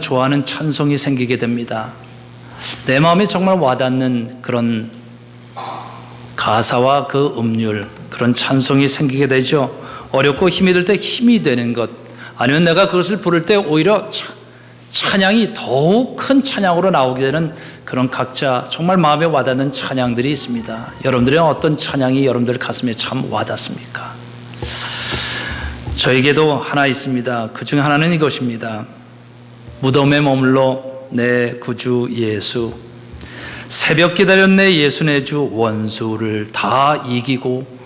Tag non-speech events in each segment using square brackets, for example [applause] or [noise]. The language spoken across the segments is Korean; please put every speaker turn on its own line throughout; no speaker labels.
좋아하는 찬송이 생기게 됩니다. 내 마음에 정말 와닿는 그런 가사와 그 음률, 그런 찬송이 생기게 되죠. 어렵고 힘이 들 때 힘이 되는 것, 아니면 내가 그것을 부를 때 오히려 차- 찬양이 더욱 큰 찬양으로 나오게 되는 그런 각자 정말 마음에 와닿는 찬양들이 있습니다. 여러분들은 어떤 찬양이 여러분들 가슴에 참 와닿습니까? 저에게도 하나 있습니다. 그 중에 하나는 이것입니다. 무덤에 머물러 내 구주 예수. 새벽 기다렸네 예수 내 주 원수를 다 이기고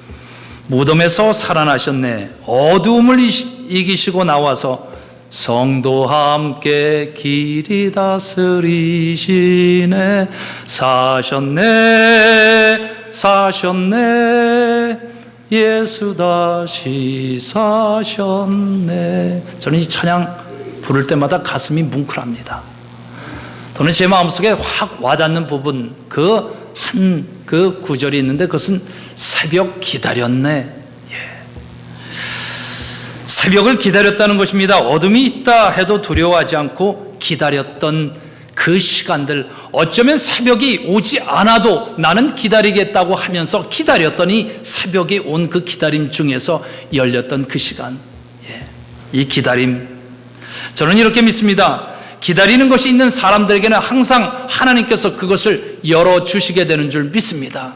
무덤에서 살아나셨네 어두움을 이기시고 나와서 성도와 함께 길이 다스리시네. 사셨네 사셨네. 예수 다시 사셨네. 저는 이 찬양 부를 때마다 가슴이 뭉클합니다 저는 제 마음속에 확 와닿는 부분 그 한 그 구절이 있는데 그것은 새벽 기다렸네 예. 새벽을 기다렸다는 것입니다. 어둠이 있다 해도 두려워하지 않고 기다렸던 그 시간들 어쩌면 새벽이 오지 않아도 나는 기다리겠다고 하면서 기다렸더니 새벽이 온 그 기다림 중에서 열렸던 그 시간 예. 이 기다림 저는 이렇게 믿습니다. 기다리는 것이 있는 사람들에게는 항상 하나님께서 그것을 열어주시게 되는 줄 믿습니다.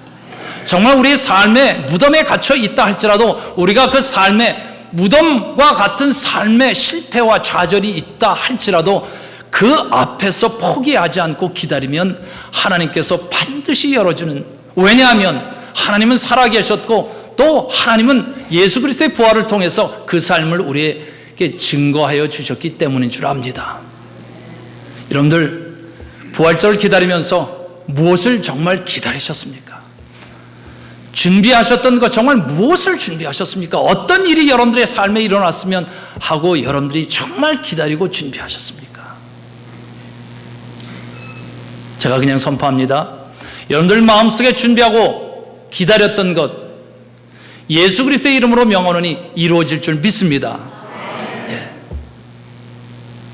정말 우리의 삶에 무덤에 갇혀 있다 할지라도 우리가 그 삶에 무덤과 같은 삶의 실패와 좌절이 있다 할지라도 그 앞에서 포기하지 않고 기다리면 하나님께서 반드시 열어주는 왜냐하면 하나님은 살아계셨고 또 하나님은 예수 그리스도의 부활을 통해서 그 삶을 우리에게 증거하여 주셨기 때문인 줄 압니다. 여러분들 부활절을 기다리면서 무엇을 정말 기다리셨습니까? 준비하셨던 것 정말 무엇을 준비하셨습니까? 어떤 일이 여러분들의 삶에 일어났으면 하고 여러분들이 정말 기다리고 준비하셨습니까? 제가 그냥 선포합니다. 여러분들 마음속에 준비하고 기다렸던 것 예수 그리스도의 이름으로 명하노니 이루어질 줄 믿습니다.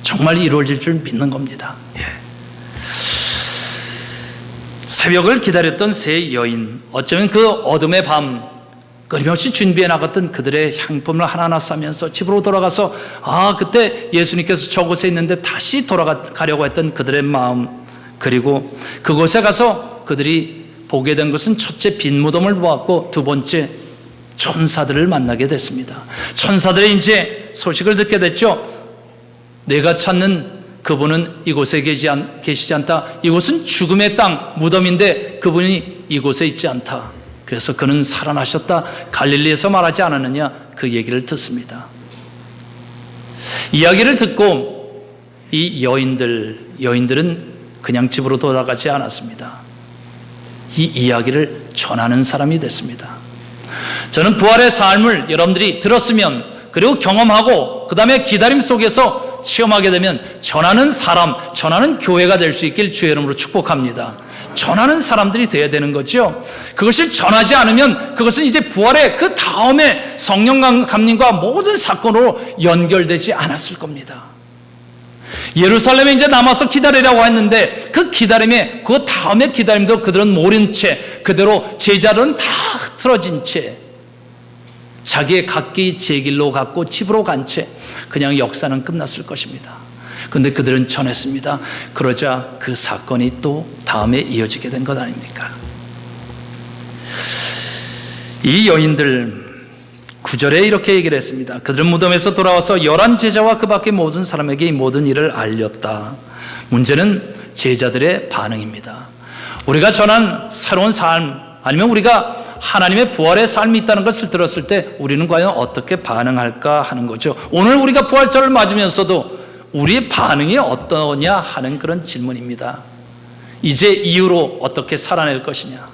예. 정말 이루어질 줄 믿는 겁니다. 예. 새벽을 기다렸던 세 여인, 어쩌면 그 어둠의 밤, 끊임없이 준비해 나갔던 그들의 향품을 하나하나 싸면서 집으로 돌아가서, 아, 그때 예수님께서 저곳에 있는데 다시 돌아가려고 했던 그들의 마음, 그리고 그곳에 가서 그들이 보게 된 것은 첫째 빈 무덤을 보았고, 두 번째 천사들을 만나게 됐습니다. 천사들의 이제 소식을 듣게 됐죠. 내가 찾는 그분은 이곳에 계시 않, 계시지 않다. 이곳은 죽음의 땅, 무덤인데 그분이 이곳에 있지 않다. 그래서 그는 살아나셨다. 갈릴리에서 말하지 않았느냐. 그 얘기를 듣습니다. 이야기를 듣고 이 여인들, 여인들은 그냥 집으로 돌아가지 않았습니다. 이 이야기를 전하는 사람이 됐습니다. 저는 부활의 삶을 여러분들이 들었으면 그리고 경험하고 그 다음에 기다림 속에서 체험하게 되면 전하는 사람, 전하는 교회가 될 수 있길 주의 이름으로 축복합니다. 전하는 사람들이 돼야 되는 거죠. 그것을 전하지 않으면 그것은 이제 부활의 그 다음에 성령 감림과 모든 사건으로 연결되지 않았을 겁니다. 예루살렘에 이제 남아서 기다리라고 했는데 그 기다림에 그 다음에 기다림도 그들은 모른 채 그대로 제자들은 다 흐트러진 채 자기의 각기 제 길로 갔고 집으로 간 채 그냥 역사는 끝났을 것입니다. 근데 그들은 전했습니다. 그러자 그 사건이 또 다음에 이어지게 된 것 아닙니까? 이 여인들 구절에 이렇게 얘기를 했습니다. 그들은 무덤에서 돌아와서 열한 제자와 그 밖의 모든 사람에게 이 모든 일을 알렸다. 문제는 제자들의 반응입니다. 우리가 전한 새로운 삶 아니면 우리가 하나님의 부활의 삶이 있다는 것을 들었을 때 우리는 과연 어떻게 반응할까 하는 거죠. 오늘 우리가 부활절을 맞으면서도 우리의 반응이 어떠냐 하는 그런 질문입니다. 이제 이후로 어떻게 살아낼 것이냐.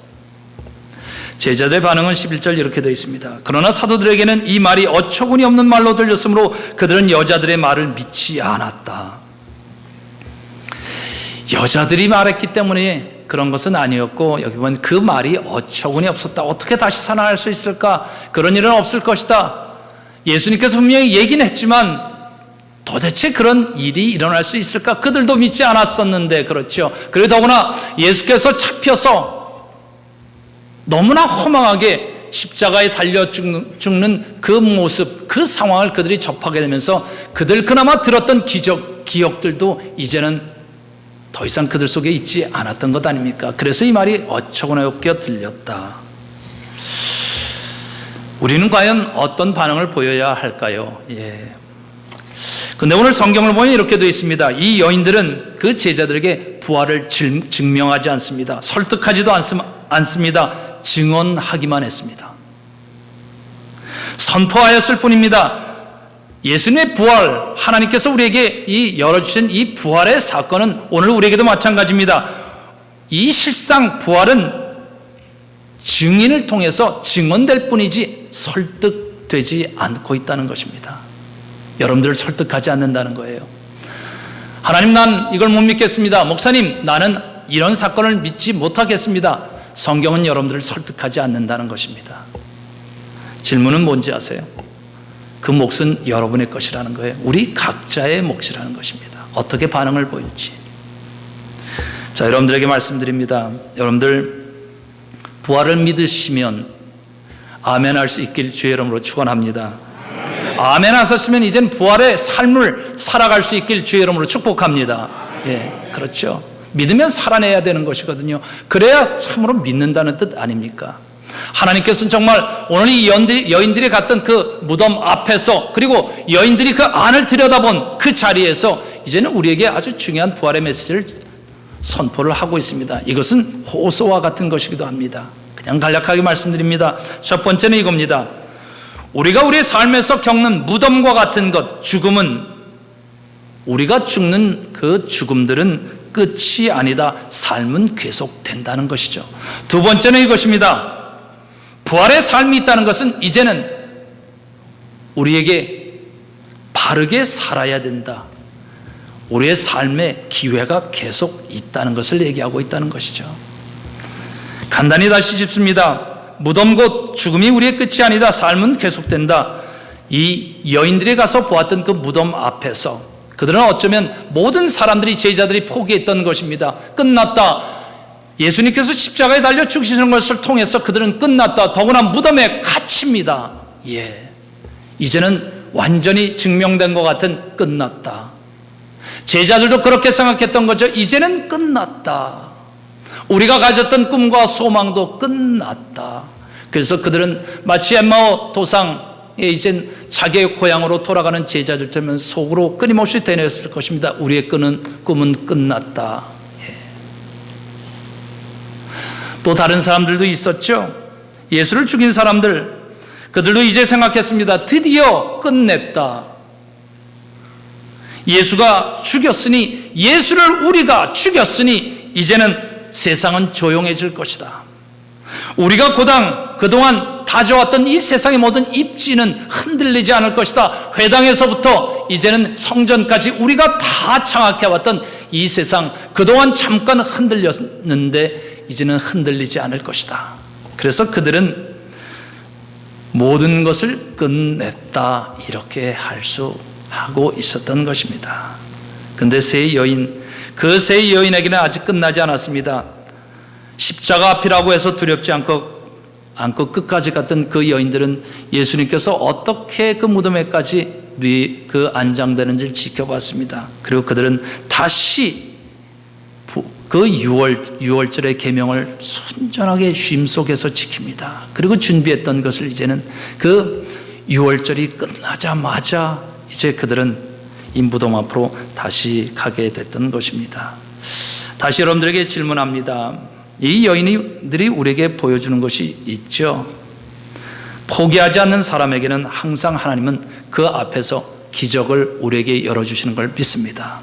제자들의 반응은 11절 이렇게 되어 있습니다. 그러나 사도들에게는 이 말이 어처구니 없는 말로 들렸으므로 그들은 여자들의 말을 믿지 않았다. 여자들이 말했기 때문에 그런 것은 아니었고 여기 보면 그 말이 어처구니 없었다. 어떻게 다시 살아날 수 있을까? 그런 일은 없을 것이다. 예수님께서 분명히 얘기는 했지만 도대체 그런 일이 일어날 수 있을까? 그들도 믿지 않았었는데 그렇죠. 그리고 더구나 예수께서 잡혀서 너무나 허망하게 십자가에 달려 죽는, 그 모습, 그 상황을 그들이 접하게 되면서 그들 그나마 들었던 기적, 기억들도 이제는 더 이상 그들 속에 있지 않았던 것 아닙니까? 그래서 이 말이 어처구나 없게 들렸다. 우리는 과연 어떤 반응을 보여야 할까요? 예. 근데 오늘 성경을 보면 이렇게 되어 있습니다. 이 여인들은 그 제자들에게 부활을 증- 증명하지 않습니다. 설득하지도 않습- 않습니다. 증언하기만 했습니다. 선포하였을 뿐입니다. 예수님의 부활, 하나님께서 우리에게 이 열어주신 이 부활의 사건은 오늘 우리에게도 마찬가지입니다. 이 실상 부활은 증인을 통해서 증언될 뿐이지 설득되지 않고 있다는 것입니다. 여러분들을 설득하지 않는다는 거예요. 하나님 난 이걸 못 믿겠습니다. 목사님 나는 이런 사건을 믿지 못하겠습니다. 성경은 여러분들을 설득하지 않는다는 것입니다. 질문은 뭔지 아세요? 그 몫은 여러분의 것이라는 거예요. 우리 각자의 몫이라는 것입니다. 어떻게 반응을 보일지. 자, 여러분들에게 말씀드립니다. 여러분들 부활을 믿으시면 아멘 할 수 있길 주의 이름으로 축원합니다. 아멘 하셨으면 이젠 부활의 삶을 살아갈 수 있길 주의 이름으로 축복합니다. 예, 그렇죠. 믿으면 살아내야 되는 것이거든요. 그래야 참으로 믿는다는 뜻 아닙니까? 하나님께서는 정말 오늘 이 여인들이, 갔던 그 무덤 앞에서 그리고 여인들이 그 안을 들여다본 그 자리에서 이제는 우리에게 아주 중요한 부활의 메시지를 선포를 하고 있습니다. 이것은 호소와 같은 것이기도 합니다. 그냥 간략하게 말씀드립니다. 첫 번째는 이겁니다. 우리가 우리의 삶에서 겪는 무덤과 같은 것, 죽음은 우리가 죽는 그 죽음들은 끝이 아니다. 삶은 계속된다는 것이죠. 두 번째는 이것입니다. 부활의 삶이 있다는 것은 이제는 우리에게 바르게 살아야 된다. 우리의 삶의 기회가 계속 있다는 것을 얘기하고 있다는 것이죠. 간단히 다시 짚습니다. 무덤 곧 죽음이 우리의 끝이 아니다. 삶은 계속된다. 이 여인들이 가서 보았던 그 무덤 앞에서 그들은 어쩌면 모든 사람들이 제자들이 포기했던 것입니다. 끝났다. 예수님께서 십자가에 달려 죽으시는 것을 통해서 그들은 끝났다. 더구나 무덤에 갇힙니다. 예. 이제는 완전히 증명된 것 같은 끝났다. 제자들도 그렇게 생각했던 거죠. 이제는 끝났다. 우리가 가졌던 꿈과 소망도 끝났다. 그래서 그들은 마치 엠마오 도상에 이젠 자기의 고향으로 돌아가는 제자들처럼 속으로 끊임없이 되뇌었을 것입니다. 우리의 끄는 꿈은 끝났다. 예. 또 다른 사람들도 있었죠. 예수를 죽인 사람들, 그들도 이제 생각했습니다. 드디어 끝냈다. 예수가 죽였으니, 예수를 우리가 죽였으니, 이제는 세상은 조용해질 것이다. 우리가 고당 그동안 다져왔던 이 세상의 모든 입지는 흔들리지 않을 것이다. 회당에서부터 이제는 성전까지 우리가 다 장악해왔던 이 세상 그동안 잠깐 흔들렸는데 이제는 흔들리지 않을 것이다. 그래서 그들은 모든 것을 끝냈다 이렇게 할 수 하고 있었던 것입니다. 근데 세 여인 그 세 여인에게는 아직 끝나지 않았습니다. 십자가 앞이라고 해서 두렵지 않고 않고 끝까지 갔던 그 여인들은 예수님께서 어떻게 그 무덤에까지 그 안장되는지를 지켜봤습니다. 그리고 그들은 다시 그 6월 6월절의 계명을 순전하게 쉼 속에서 지킵니다. 그리고 준비했던 것을 이제는 그 6월절이 끝나자마자 이제 그들은 이 무덤 앞으로 다시 가게 됐던 것입니다. 다시 여러분들에게 질문합니다. 이 여인들이 우리에게 보여주는 것이 있죠. 포기하지 않는 사람에게는 항상 하나님은 그 앞에서 기적을 우리에게 열어주시는 걸 믿습니다.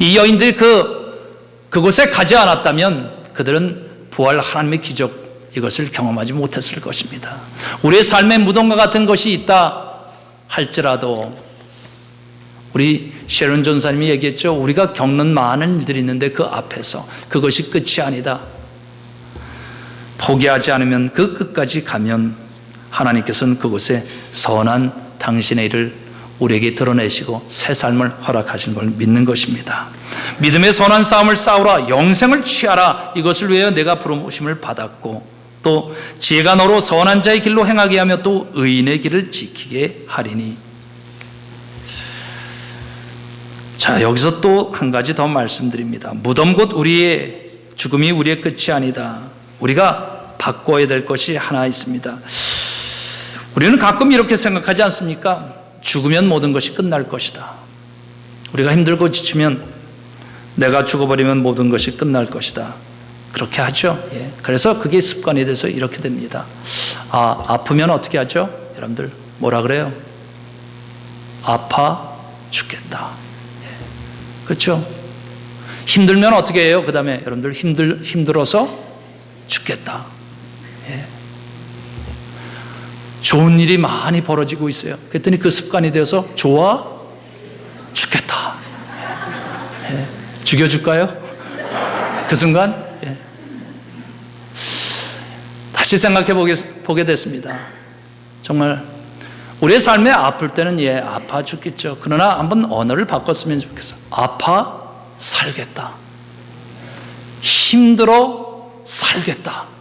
이 여인들이 그, 그곳에 가지 않았다면 그들은 부활 하나님의 기적 이것을 경험하지 못했을 것입니다. 우리의 삶의 무덤과 같은 것이 있다 할지라도 우리 셰론 전사님이 얘기했죠. 우리가 겪는 많은 일들이 있는데 그 앞에서 그것이 끝이 아니다. 포기하지 않으면 그 끝까지 가면 하나님께서는 그곳에 선한 당신의 일을 우리에게 드러내시고 새 삶을 허락하시는 걸 믿는 것입니다. 믿음의 선한 싸움을 싸우라 영생을 취하라 이것을 위하여 내가 부르심을 받았고 또 지혜가 너로 선한 자의 길로 행하게 하며 또 의인의 길을 지키게 하리니 자 여기서 또 한 가지 더 말씀드립니다. 무덤 곧 우리의 죽음이 우리의 끝이 아니다. 우리가 바꿔야 될 것이 하나 있습니다. 우리는 가끔 이렇게 생각하지 않습니까? 죽으면 모든 것이 끝날 것이다. 우리가 힘들고 지치면 내가 죽어버리면 모든 것이 끝날 것이다. 그렇게 하죠. 예. 그래서 그게 습관이 돼서 이렇게 됩니다. 아, 아프면 어떻게 하죠? 여러분들, 뭐라 그래요? 아파 죽겠다. 예. 그렇죠? 힘들면 어떻게 해요? 그 다음에 여러분들 힘들, 힘들어서 죽겠다. 예. 좋은 일이 많이 벌어지고 있어요. 그랬더니 그 습관이 되어서 좋아 죽겠다. 예. 죽여줄까요? 그 순간 예. 다시 생각해 보게, 보게 됐습니다. 정말 우리의 삶에 아플 때는 예 아파 죽겠죠. 그러나 한번 언어를 바꿨으면 좋겠어. 아파 살겠다. 힘들어 살겠다.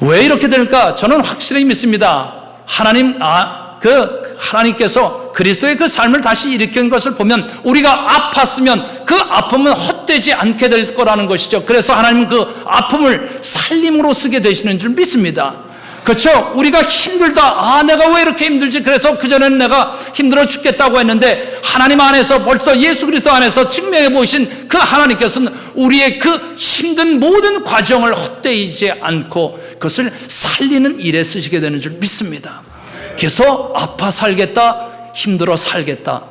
왜 이렇게 될까? 저는 확실히 믿습니다. 하나님, 아, 그, 하나님께서 그리스도의 그 삶을 다시 일으킨 것을 보면 우리가 아팠으면 그 아픔은 헛되지 않게 될 거라는 것이죠. 그래서 하나님은 그 아픔을 살림으로 쓰게 되시는 줄 믿습니다. 그렇죠? 우리가 힘들다. 아, 내가 왜 이렇게 힘들지? 그래서 그전에는 내가 힘들어 죽겠다고 했는데 하나님 안에서 벌써 예수 그리스도 안에서 증명해 보신 그 하나님께서는 우리의 그 힘든 모든 과정을 헛되이지 않고 그것을 살리는 일에 쓰시게 되는 줄 믿습니다. 그래서 아파 살겠다, 힘들어 살겠다.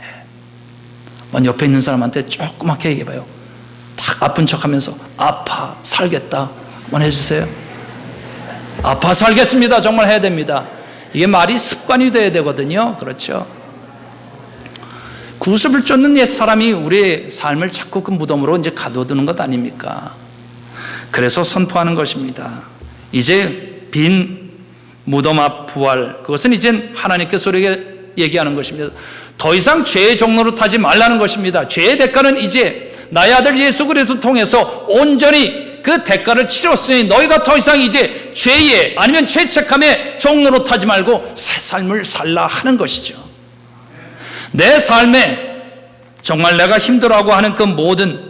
예. 옆에 있는 사람한테 조그맣게 얘기해봐요. 딱 아픈 척하면서 아파 살겠다. 한번 해주세요. 아파 살겠습니다. 정말 해야 됩니다. 이게 말이 습관이 돼야 되거든요. 그렇죠. 구습을 쫓는 옛 사람이 우리의 삶을 자꾸 그 무덤으로 이제 가둬두는 것 아닙니까? 그래서 선포하는 것입니다. 이제 빈 무덤 앞 부활, 그것은 이제 하나님께서 우리에게 얘기하는 것입니다. 더 이상 죄의 종로로 타지 말라는 것입니다. 죄의 대가는 이제 나의 아들 예수 그리스도 통해서 온전히 그 대가를 치렀으니 너희가 더 이상 이제 죄의 아니면 죄책감의 종로로 타지 말고 새 삶을 살라 하는 것이죠. 내 삶에 정말 내가 힘들어하고 하는 그 모든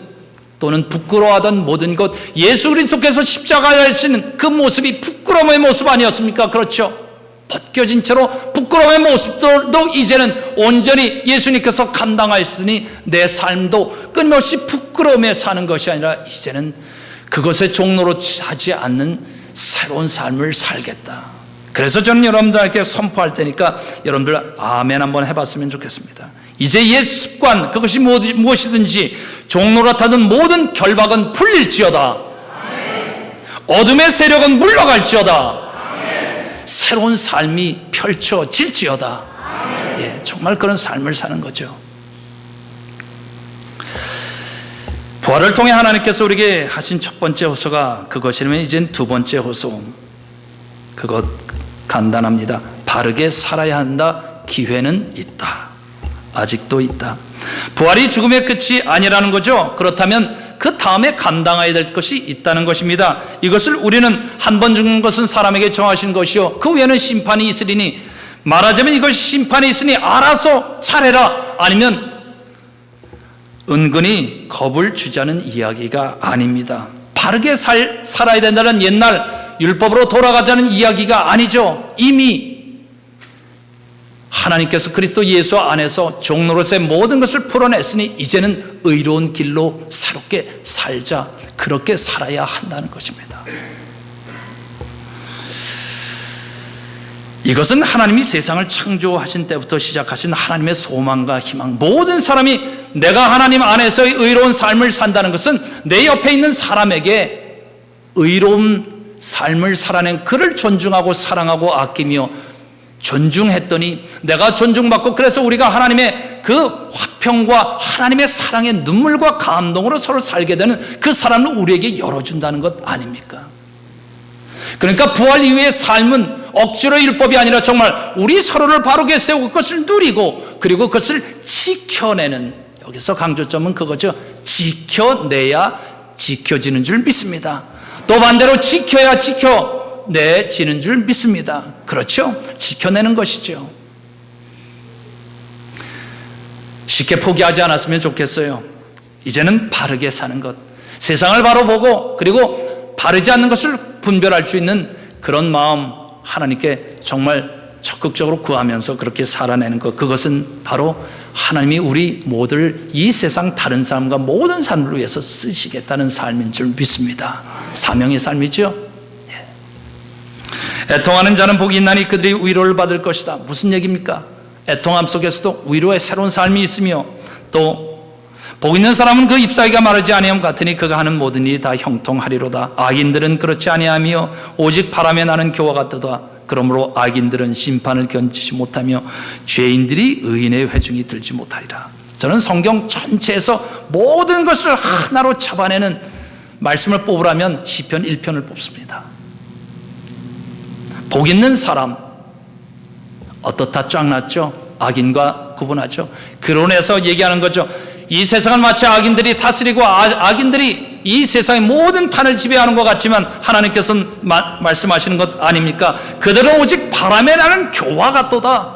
또는 부끄러워하던 모든 것 예수 그리스도께서 십자가에 하시는 그 모습이 부끄러움의 모습 아니었습니까? 그렇죠. 벗겨진 채로 부끄러움의 모습도 이제는 온전히 예수님께서 감당하였으니 내 삶도 끊임없이 부끄러움에 사는 것이 아니라 이제는 그것의 종로로 하지 않는 새로운 삶을 살겠다. 그래서 저는 여러분들에게 선포할 테니까 여러분들 아멘 한번 해봤으면 좋겠습니다. 이제 옛 습관 그것이 무엇이든지 종로로 타던 모든 결박은 풀릴지어다. 어둠의 세력은 물러갈지어다. 새로운 삶이 펼쳐질지어다. 예, 정말 그런 삶을 사는 거죠. 부활을 통해 하나님께서 우리에게 하신 첫 번째 호소가 그것이라면 이젠 두 번째 호소. 그것 간단합니다. 바르게 살아야 한다. 기회는 있다. 아직도 있다. 부활이 죽음의 끝이 아니라는 거죠. 그렇다면 그 다음에 감당해야 될 것이 있다는 것입니다. 이것을 우리는 한 번 죽는 것은 사람에게 정하신 것이요. 그 외에는 심판이 있으리니 말하자면 이것이 심판이 있으니 알아서 차례라 아니면 은근히 겁을 주자는 이야기가 아닙니다. 바르게 살, 살아야 된다는 옛날 율법으로 돌아가자는 이야기가 아니죠. 이미 하나님께서 그리스도 예수 안에서 종로로서의 모든 것을 풀어냈으니 이제는 의로운 길로 새롭게 살자. 그렇게 살아야 한다는 것입니다. 이것은 하나님이 세상을 창조하신 때부터 시작하신 하나님의 소망과 희망. 모든 사람이 내가 하나님 안에서의 의로운 삶을 산다는 것은 내 옆에 있는 사람에게 의로운 삶을 살아낸 그를 존중하고 사랑하고 아끼며 존중했더니 내가 존중받고 그래서 우리가 하나님의 그 화평과 하나님의 사랑의 눈물과 감동으로 서로 살게 되는 그 사람을 우리에게 열어준다는 것 아닙니까? 그러니까 부활 이후의 삶은 억지로 율법이 아니라 정말 우리 서로를 바르게 세우고 그것을 누리고 그리고 그것을 지켜내는 여기서 강조점은 그거죠. 지켜내야 지켜지는 줄 믿습니다. 또 반대로 지켜야 지켜내지는 줄 믿습니다. 그렇죠? 지켜내는 것이죠. 쉽게 포기하지 않았으면 좋겠어요. 이제는 바르게 사는 것. 세상을 바로 보고 그리고 바르지 않는 것을 분별할 수 있는 그런 마음 하나님께 정말 적극적으로 구하면서 그렇게 살아내는 것. 그것은 바로 하나님이 우리 모두를 이 세상 다른 사람과 모든 사람을 위해서 쓰시겠다는 삶인 줄 믿습니다. 사명의 삶이죠. 예. 애통하는 자는 복이 있나니 그들이 위로를 받을 것이다. 무슨 얘기입니까? 애통함 속에서도 위로의 새로운 삶이 있으며 또 복 있는 사람은 그 잎사귀가 마르지 아니함 같으니 그가 하는 모든 일이 다 형통하리로다. 악인들은 그렇지 아니하며 오직 바람에 나는 교와 같도다. 그러므로 악인들은 심판을 견디지 못하며 죄인들이 의인의 회중이 들지 못하리라. 저는 성경 전체에서 모든 것을 하나로 잡아내는 말씀을 뽑으라면 시편 1편을 뽑습니다. 복 있는 사람 어떻다 쫙 났죠? 악인과 구분하죠. 그론에서 얘기하는 거죠. 이 세상은 마치 악인들이 다스리고 아- 악인들이 이 세상의 모든 판을 지배하는 것 같지만 하나님께서는 마- 말씀하시는 것 아닙니까? 그들은 오직 바람에 나는 교화 같도다.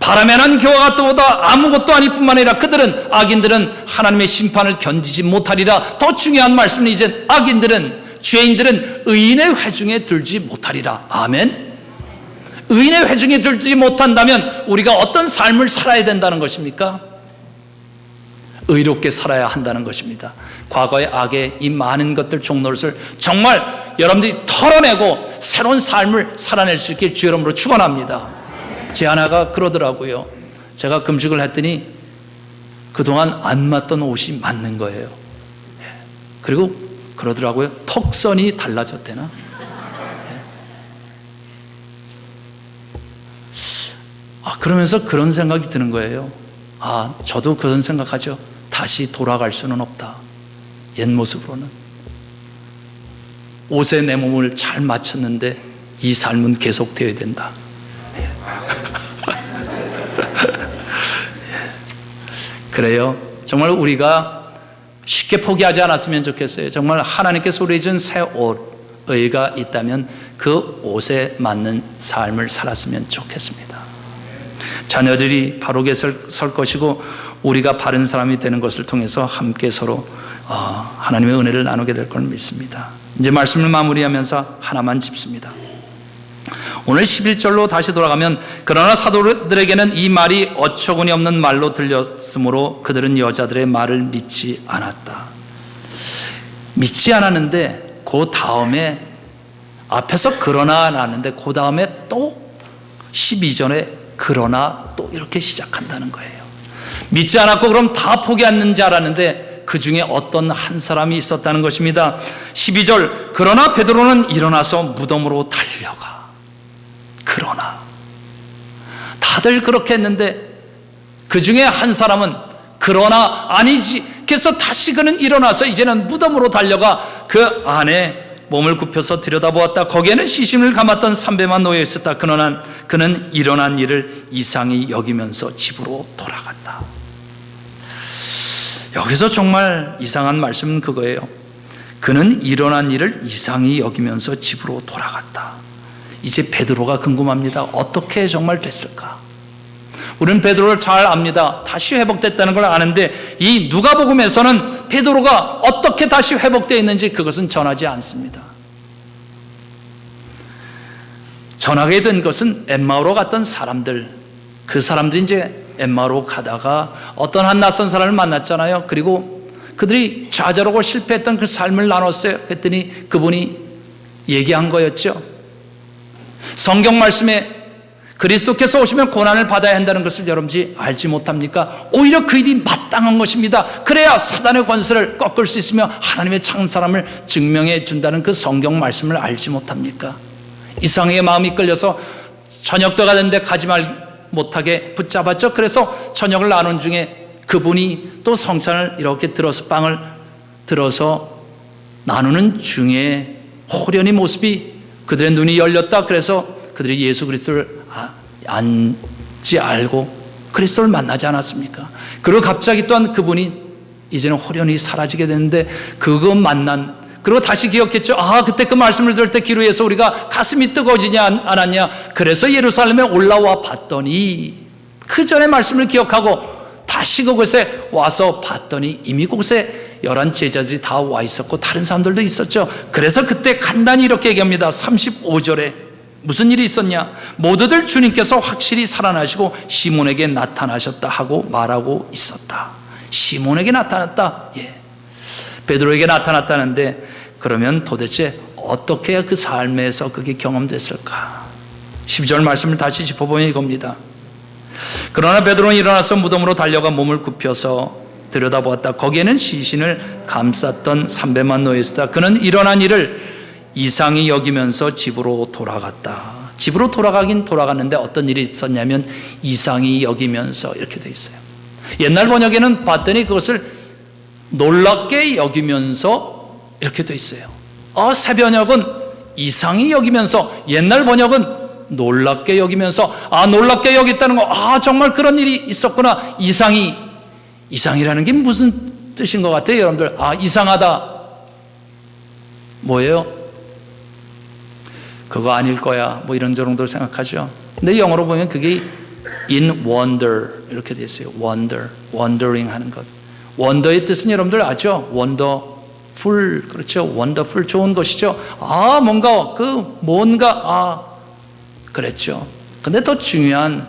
바람에 나는 교화 같도다. 아무것도 아닐 뿐만 아니라 그들은 악인들은 하나님의 심판을 견디지 못하리라. 더 중요한 말씀은 이제 악인들은 죄인들은 의인의 회중에 들지 못하리라. 아멘. 의인의 회중에 들지 못한다면 우리가 어떤 삶을 살아야 된다는 것입니까? 의롭게 살아야 한다는 것입니다. 과거의 악의 이 많은 것들 종노릇을 정말 여러분들이 털어내고 새로운 삶을 살아낼 수 있게 주 이름으로 축원합니다. 제 하나가 그러더라고요. 제가 금식을 했더니 그동안 안 맞던 옷이 맞는 거예요. 예. 그리고 그러더라고요. 턱선이 달라졌대나? 아, 그러면서 그런 생각이 드는 거예요. 아, 저도 그런 생각하죠. 다시 돌아갈 수는 없다. 옛 모습으로는. 옷에 내 몸을 잘 맞췄는데 이 삶은 계속되어야 된다. [laughs] 그래요. 정말 우리가 쉽게 포기하지 않았으면 좋겠어요. 정말 하나님께서 우리 준새 옷, 의가 있다면 그 옷에 맞는 삶을 살았으면 좋겠습니다. 자녀들이 바르게 설, 설 것이고 우리가 바른 사람이 되는 것을 통해서 함께 서로 어, 하나님의 은혜를 나누게 될 걸 믿습니다. 이제 말씀을 마무리하면서 하나만 짚습니다. 오늘 11절로 다시 돌아가면 그러나 사도들에게는 이 말이 어처구니 없는 말로 들렸으므로 그들은 여자들의 말을 믿지 않았다. 믿지 않았는데 그 다음에 앞에서 그러나 나왔는데 그 다음에 또 12절에 그러나 또 이렇게 시작한다는 거예요. 믿지 않았고 그럼 다 포기했는 줄 알았는데 그 중에 어떤 한 사람이 있었다는 것입니다. 12절 그러나 베드로는 일어나서 무덤으로 달려가. 그러나 다들 그렇게 했는데 그 중에 한 사람은 그러나 아니지. 그래서 다시 그는 일어나서 이제는 무덤으로 달려가 그 안에 몸을 굽혀서 들여다보았다. 거기에는 시신을 감았던 삼배만 놓여 있었다. 그러나 그는 일어난 일을 이상히 여기면서 집으로 돌아갔다. 여기서 정말 이상한 말씀은 그거예요. 그는 일어난 일을 이상히 여기면서 집으로 돌아갔다. 이제 베드로가 궁금합니다. 어떻게 정말 됐을까? 우리는 베드로를 잘 압니다. 다시 회복됐다는 걸 아는데 이 누가복음에서는 베드로가 어떻게 다시 회복되어 있는지 그것은 전하지 않습니다. 전하게 된 것은 엠마오로 갔던 사람들 그 사람들이 이제 엠마오로 가다가 어떤 한 낯선 사람을 만났잖아요. 그리고 그들이 좌절하고 실패했던 그 삶을 나눴어요. 했더니 그분이 얘기한 거였죠. 성경 말씀에 그리스도께서 오시면 고난을 받아야 한다는 것을 여러분들이 알지 못합니까? 오히려 그 일이 마땅한 것입니다. 그래야 사단의 권세를 꺾을 수 있으며 하나님의 창사람을 증명해 준다는 그 성경 말씀을 알지 못합니까? 이상하게 마음이 끌려서 저녁도 가는데 가지 말 못하게 붙잡았죠. 그래서 저녁을 나눈 중에 그분이 또 성찬을 이렇게 들어서 빵을 들어서 나누는 중에 호련히 모습이 그들의 눈이 열렸다. 그래서 그들이 예수 그리스도를 아- 안지 알고 그리스도를 만나지 않았습니까? 그리고 갑자기 또한 그분이 이제는 호련히 사라지게 되는데 그거 만난 그리고 다시 기억했죠. 아 그때 그 말씀을 들을 때 기루에서 우리가 가슴이 뜨거워지지 않- 않았냐? 그래서 예루살렘에 올라와 봤더니 그 전에 말씀을 기억하고 다시 그곳에 와서 봤더니 이미 그곳에 열한 제자들이 다 와 있었고 다른 사람들도 있었죠. 그래서 그때 간단히 이렇게 얘기합니다. 35절에 무슨 일이 있었냐? 모두들 주님께서 확실히 살아나시고 시몬에게 나타나셨다 하고 말하고 있었다. 시몬에게 나타났다. 예. 베드로에게 나타났다는데 그러면 도대체 어떻게 그 삶에서 그게 경험됐을까? 12절 말씀을 다시 짚어보면 이겁니다. 그러나 베드로는 일어나서 무덤으로 달려가 몸을 굽혀서 들여다보았다. 거기에는 시신을 감쌌던 놓여 있었다. 그는 일어난 일을 이상히 여기면서 집으로 돌아갔다. 집으로 돌아가긴 돌아갔는데 어떤 일이 있었냐면 이상히 여기면서 이렇게 돼 있어요. 옛날 번역에는 봤더니 그것을 놀랍게 여기면서 이렇게 돼 있어요. 어, 새 번역은 이상히 여기면서 옛날 번역은 놀랍게 여기면서 아 놀랍게 여겼다는 거 아 정말 그런 일이 있었구나 이상이 이상이라는 게 무슨 뜻인 것 같아요 여러분들 아 이상하다 뭐예요 그거 아닐 거야 뭐 이런 정도로 생각하죠 근데 영어로 보면 그게 in wonder 이렇게 돼 있어요 wonder wondering 하는 것 wonder의 뜻은 여러분들 아죠 wonderful 그렇죠 wonderful 좋은 것이죠 아 뭔가 그 뭔가 아 그랬죠. 근데 더 중요한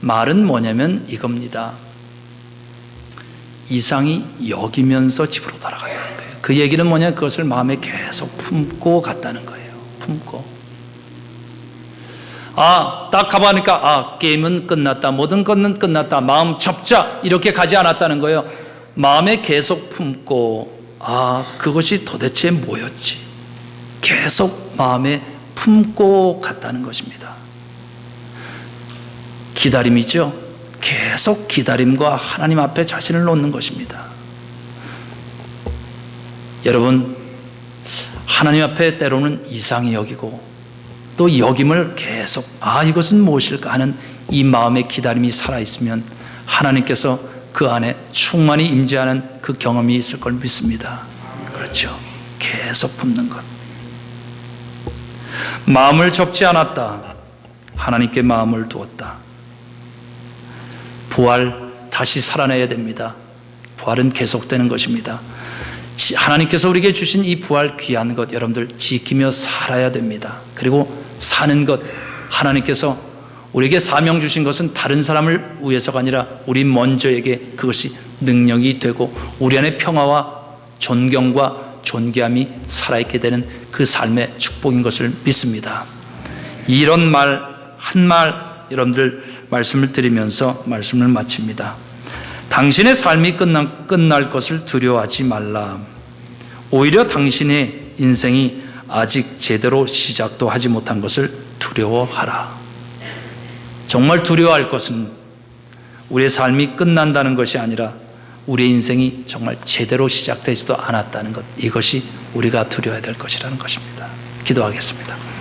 말은 뭐냐면 이겁니다. 이상이 여기면서 집으로 돌아갔다는 거예요. 그 얘기는 뭐냐? 그것을 마음에 계속 품고 갔다는 거예요. 품고. 아, 딱 가보니까, 아, 게임은 끝났다. 모든 것은 끝났다. 마음 접자. 이렇게 가지 않았다는 거예요. 마음에 계속 품고, 아, 그것이 도대체 뭐였지? 계속 마음에 품고 갔다는 것입니다. 기다림이죠. 계속 기다림과 하나님 앞에 자신을 놓는 것입니다. 여러분, 하나님 앞에 때로는 이상히 여기고 또 여김을 계속 아 이것은 무엇일까 하는 이 마음의 기다림이 살아 있으면 하나님께서 그 안에 충만히 임재하는 그 경험이 있을 걸 믿습니다. 그렇죠. 계속 품는 것. 마음을 접지 않았다. 하나님께 마음을 두었다. 부활 다시 살아내야 됩니다. 부활은 계속되는 것입니다. 지- 하나님께서 우리에게 주신 이 부활 귀한 것 여러분들 지키며 살아야 됩니다. 그리고 사는 것 하나님께서 우리에게 사명 주신 것은 다른 사람을 위해서가 아니라 우리 먼저에게 그것이 능력이 되고 우리 안에 평화와 존경과 존귀함이 살아있게 되는 그 삶의 축복인 것을 믿습니다. 이런 말, 한 말, 여러분들 말씀을 드리면서 말씀을 마칩니다. 당신의 삶이 끝날, 끝날 것을 두려워하지 말라. 오히려 당신의 인생이 아직 제대로 시작도 하지 못한 것을 두려워하라. 정말 두려워할 것은 우리의 삶이 끝난다는 것이 아니라 우리의 인생이 정말 제대로 시작되지도 않았다는 것. 이것이 우리가 두려워야 될 것이라는 것입니다. 기도하겠습니다.